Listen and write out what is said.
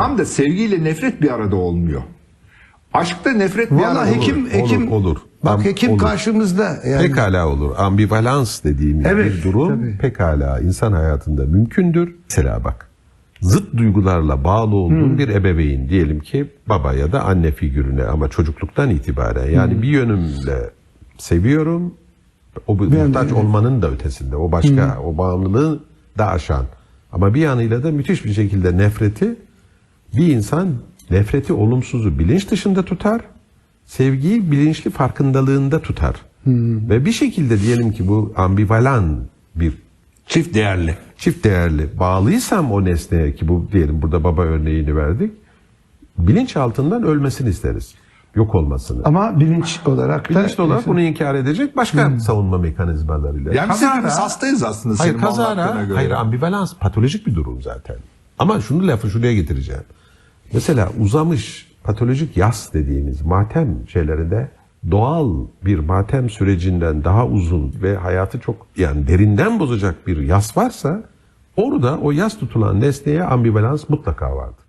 Tam da sevgiyle nefret bir arada olmuyor. Aşkta nefret bir Valla arada hekim olur. hekim olur. Bak Am- hekim olur. karşımızda yani. Pekala olur. Ambivalans dediğimiz Evet, bir durum tabii. pekala insan hayatında mümkündür. Mesela bak zıt duygularla bağlı olduğun bir ebeveyn diyelim ki baba ya da anne figürüne ama çocukluktan itibaren yani bir yönümle seviyorum o bir Ben- muhtaç olmanın da ötesinde o başka o bağımlılığı da aşan ama bir yanıyla da müthiş bir şekilde nefreti bir insan nefreti olumsuzu bilinç dışında tutar sevgiyi bilinçli farkındalığında tutar. Ve bir şekilde diyelim ki bu ambivalan bir Çift değerli. çift değerli bağlıysam o nesneye ki bu diyelim burada baba örneğini verdik. Bilinç altından ölmesini isteriz. Yok olmasını. Ama bilinç olarak da Bilinçli olarak bunu inkar edecek başka savunma mekanizmalarıyla. Yani biz hepimiz hastayız aslında Hayır kazara, hayır ambivalans patolojik bir durum zaten. Ama şunu lafı şuraya getireceğim. Mesela uzamış patolojik yas dediğimiz matem şeylerinde doğal bir matem sürecinden daha uzun ve hayatı çok yani derinden bozacak bir yas varsa orada o yas tutulan nesneye ambivalans mutlaka vardır.